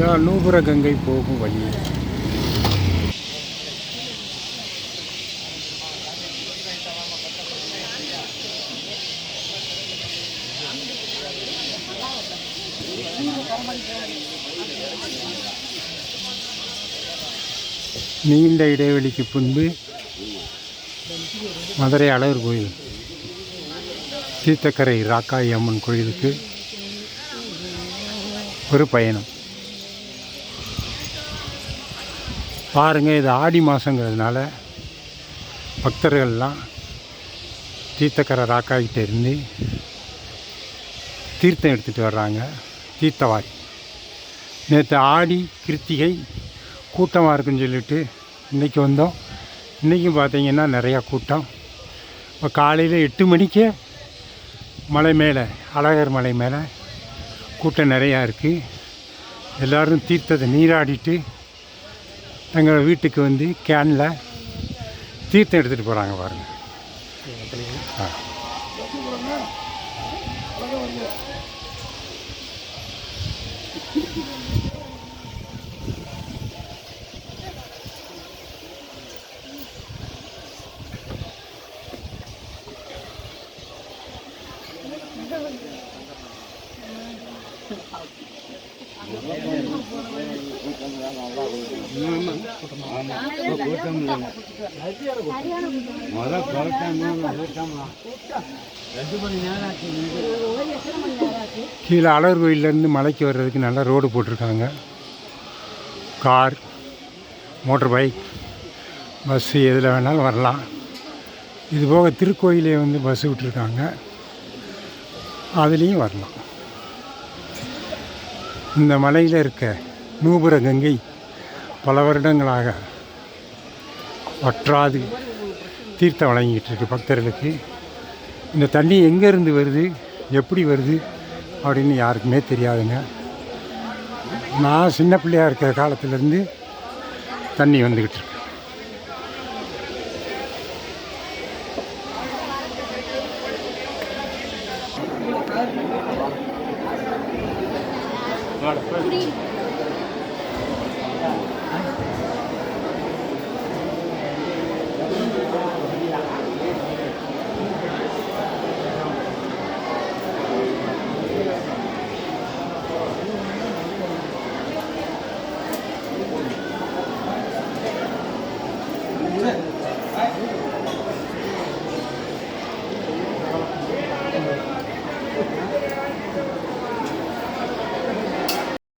இதான் நூபுர கங்கை போகும் வழி. நீண்ட இடைவெளிக்கு பின்பு மதுரை அழகர் கோயில் தீர்த்தக்கரை ராக்காயி அம்மன் கோயிலுக்கு ஒரு பயணம். பாருங்கள் இது ஆடி மாதங்கிறதுனால பக்தர்கள்லாம் தீர்த்தக்கரை ராக்காயிட்ட இருந்து தீர்த்தம் எடுத்துகிட்டு வர்றாங்க தீர்த்தவாரி. நேற்று ஆடி கிருத்திகை கூட்டமாக இருக்குன்னு சொல்லிட்டு இன்றைக்கி வந்தோம். இன்றைக்கும் பார்த்தீங்கன்னா நிறையா கூட்டம். இப்போ காலையில் எட்டு மணிக்கே மலை மேலே அழகர் மலை மேலே கூட்டம் நிறையா இருக்குது எல்லோரும் தீர்த்தத்தை நீராடிட்டு எங்கள் வீட்டுக்கு வந்து கேனில் தீர்த்தம் எடுத்துகிட்டு போகிறாங்க பாருங்கள் ஆ. கீழே அழகர் கோயிலேருந்து மலைக்கு வர்றதுக்கு நல்லா ரோடு போட்டிருக்காங்க. கார் மோட்டர் பைக் பஸ்ஸு எதில் வேணாலும் வரலாம். இது போக திருக்கோயிலே வந்து பஸ்ஸு விட்டுருக்காங்க. அதுலேயும் வரலாம். இந்த மலையில் இருக்க நூபுர கங்கை பல வருடங்களாக வற்றாது தீர்த்தம் வழங்கிட்டு இருக்கு பக்தர்களுக்கு. இந்த தண்ணி எங்கேருந்து வருது எப்படி வருது அப்படின்னு யாருக்குமே தெரியாதுங்க. நான் சின்ன பிள்ளையா இருக்கிற காலத்துலேருந்து தண்ணி வந்துக்கிட்டு இருக்கு Agora.